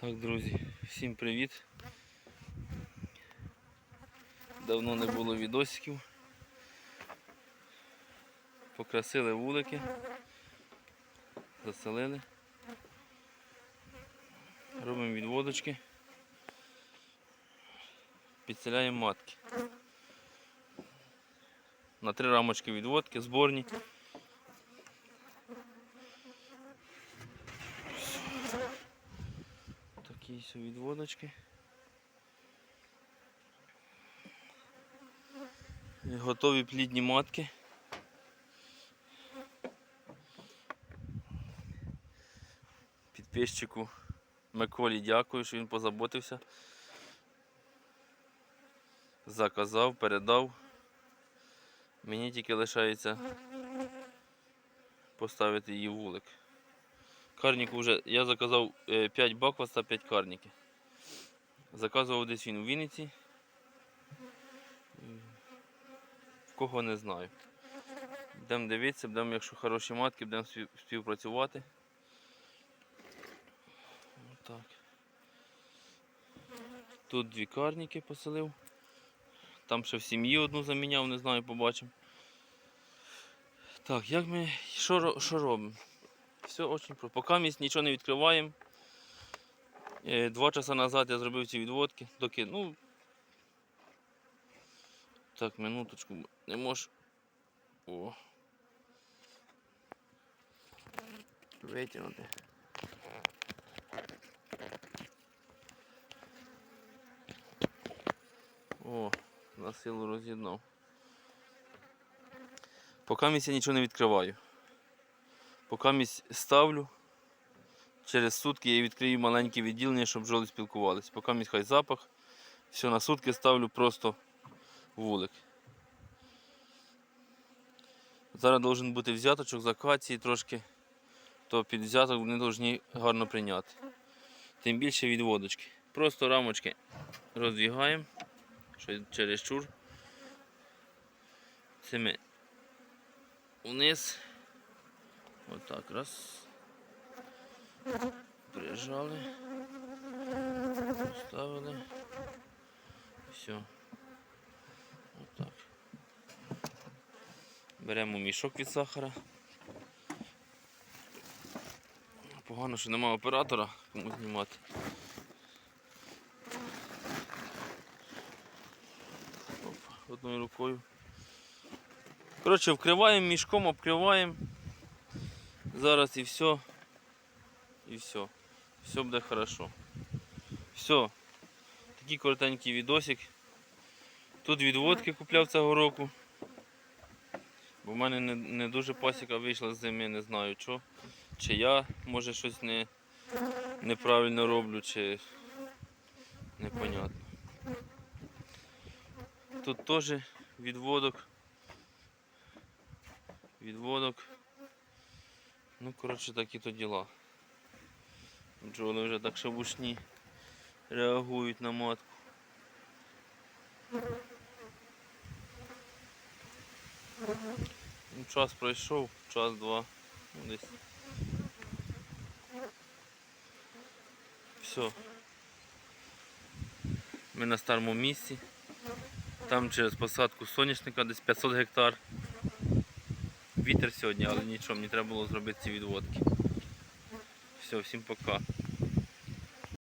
Так, друзі, всім привіт. Давно не було відосиків. Покрасили вулики, заселили. Робимо відводочки. Підселяємо матки. На три рамочки відводки, зборні. Такі ось відводочки. Готові плідні матки. Підписчику Миколі дякую, що він позаботився. Заказав, передав. Мені тільки лишається поставити її вулик. Карніку вже я заказав 5 баквас та 5 карніків. Заказував десь він у Вінниці. В кого не знаю. Будемо дивитися, будемо, якщо хороші матки, будемо співпрацювати. Отак. Тут дві карніки поселив. Там ще в сім'ї одну заміняв, не знаю, побачимо. Так, як ми. Що робимо? Все очень просто. Поки ми нічого не відкриваємо. Е, Два часа назад я зробив ці відводки, доки, ну. Так, минуточку, не можу. О. Витягнути. О, на силу роз'єднав. Поки я нічого не відкриваю. Поки місць ставлю. Через сутки я відкрию маленьке відділення, щоб бджоли спілкувалися. Поки місць хай запах. Все, на сутки ставлю просто вулик. Зараз должен бути взяточок з акації трошки, то під взяток вони повинні гарно прийняти. Тим більше відводочки. Просто рамочки роздвігаємо через чур. Цими вниз. Отак раз. Прижали. Поставили. Все. Отак. Беремо мішок від сахара. Погано, що немає оператора, кому знімати. Оп, одною рукою. Коротше, вкриваємо мішком, обкриваємо. Зараз і все. І все. Все буде хорошо. Все. Такий коротенький відосик. Тут відводки купляв цього року. Бо в мене не, не дуже пасіка вийшла з зими, не знаю що. Чи я може щось не, неправильно роблю, чи непонятно. Тут теж відводок. Відводок. Ну, коротше, такі то діла. Бджоли вже так шабушні реагують на матку. Ну, час пройшов, час-два. Ну, десь. Все. Ми на старому місці. Там через посадку соняшника десь 500 гектар. Вітер сьогодні, але нічого, мені треба було зробити ці відводки. Все, всім пока.